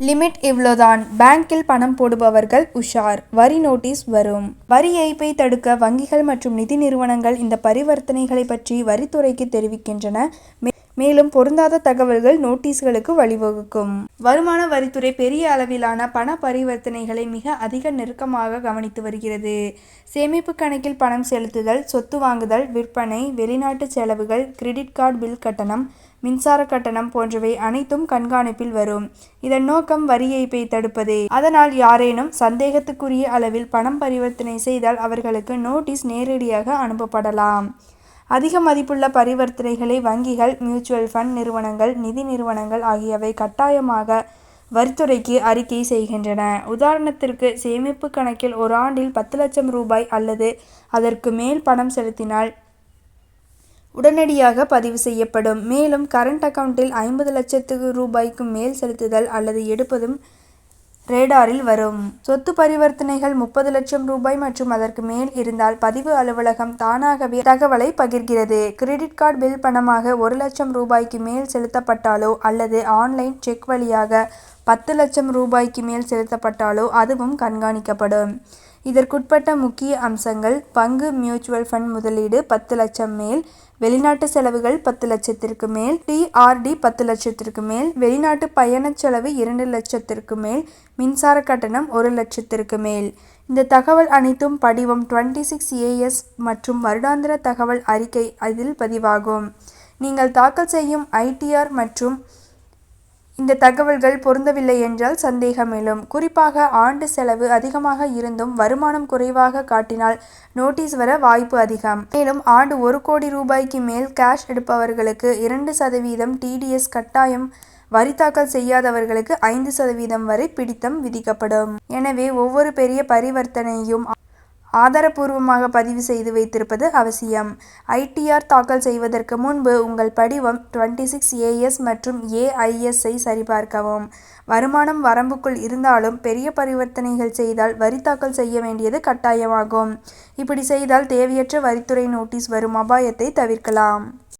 Limit இவ்வளோதான் பேங்கில் பணம் போடுபவர்கள் உஷார். வரி நோட்டீஸ் வரும். வரி ஏய்ப்பை தடுக்க வங்கிகள் மற்றும் நிதி நிறுவனங்கள் இந்த பரிவர்த்தனைகளை பற்றி வரித்துறைக்கு தெரிவிக்கின்றன. மே- மேலும் பொருந்தாத தகவல்கள் நோட்டீஸ்களுக்கு வழிவகுக்கும். வருமான வரித்துறை பெரிய அளவிலான பண பரிவர்த்தனைகளை மிக அதிக நெருக்கமாக கவனித்து வருகிறது. சேமிப்பு கணக்கில் பணம் செலுத்துதல் சொத்து வாங்குதல் விற்பனை வெளிநாட்டு செலவுகள் கிரெடிட் கார்டு பில் கட்டணம் மின்சார கட்டணம் போன்றவை அனைத்தும் கண்காணிப்பில் வரும். இதன் நோக்கம் வரி ஏய்ப்பை தடுப்பதே. அதனால் யாரேனும் சந்தேகத்துக்குரிய அளவில் பணம் பரிவர்த்தனை செய்தால் அவர்களுக்கு நோட்டீஸ் நேரடியாக அனுப்பப்படலாம். அதிக மதிப்புள்ள பரிவர்த்தனைகளை வங்கிகள் மியூச்சுவல் ஃபண்ட் நிறுவனங்கள் நிதி நிறுவனங்கள் ஆகியவை கட்டாயமாக வரித்துறைக்கு அறிக்கை செய்கின்றன. உதாரணத்திற்கு சேமிப்பு கணக்கில் ஒரு ஆண்டில் பத்து லட்சம் ரூபாய் அல்லது அதற்கு மேல் பணம் செலுத்தினால் உடனடியாக பதிவு செய்யப்படும். மேலும் கரண்ட் அக்கவுண்டில் ஐம்பது லட்சத்துக்கு ரூபாய்க்கு மேல் செலுத்துதல் அல்லது எடுப்பதும் ரேடாரில் வரும். சொத்து பரிவர்த்தனைகள் முப்பது லட்சம் ரூபாய் மற்றும் அதற்கு மேல் இருந்தால் பதிவு அலுவலகம் தானாகவே தகவலை பகிர்கிறது. கிரெடிட் கார்டு பில் பணமாக ஒரு லட்சம் ரூபாய்க்கு மேல் செலுத்தப்பட்டாலோ அல்லது ஆன்லைன் செக் வழியாக பத்து லட்சம் ரூபாய்க்கு மேல் செலுத்தப்பட்டாலோ அதுவும் கண்காணிக்கப்படும். இதற்குட்பட்ட முக்கிய அம்சங்கள் பங்கு மியூச்சுவல் ஃபண்ட் முதலீடு பத்து லட்சம் மேல் வெளிநாட்டு செலவுகள் பத்து லட்சத்திற்கு மேல் டிஆர்டி பத்து லட்சத்திற்கு மேல் வெளிநாட்டு பயணச் செலவு இரண்டு லட்சத்திற்கு மேல் மின்சார கட்டணம் ஒரு லட்சத்திற்கு மேல். இந்த தகவல் அனைத்தும் படிவம் டுவெண்ட்டி சிக்ஸ் ஏஎஸ் மற்றும் வருடாந்திர தகவல் அறிக்கை அதில் பதிவாகும். நீங்கள் தாக்கல் செய்யும் ஐடிஆர் மற்றும் இந்த தகவல்கள் பொருந்தவில்லை என்றால் சந்தேகம் எழும். குறிப்பாக ஆண்டு செலவு அதிகமாக இருந்தும் வருமானம் குறைவாக காட்டினால் நோட்டீஸ் வர வாய்ப்பு அதிகம். மேலும் ஆண்டு ஒரு கோடி ரூபாய்க்கு மேல் கேஷ் எடுப்பவர்களுக்கு இரண்டு சதவீதம் டிடிஎஸ் கட்டாயம் வரி தாக்கல் செய்யாதவர்களுக்கு ஐந்து சதவீதம் வரை பிடித்தம் விதிக்கப்படும். எனவே ஒவ்வொரு பெரிய பரிவர்த்தனையும் ஆதாரபூர்வமாக பதிவு செய்து வைத்திருப்பது அவசியம். ஐடிஆர் தாக்கல் செய்வதற்கு முன்பு உங்கள் படிவம் டுவெண்ட்டி சிக்ஸ் ஏஎஸ் மற்றும் ஏஐஎஸ்ஐ சரிபார்க்கவும். வருமானம் வரம்புக்குள் இருந்தாலும் பெரிய பரிவர்த்தனைகள் செய்தால் வரி தாக்கல் செய்ய வேண்டியது கட்டாயமாகும். இப்படி செய்தால் தேவையற்ற வரித்துறை நோட்டீஸ் வரும் அபாயத்தை தவிர்க்கலாம்.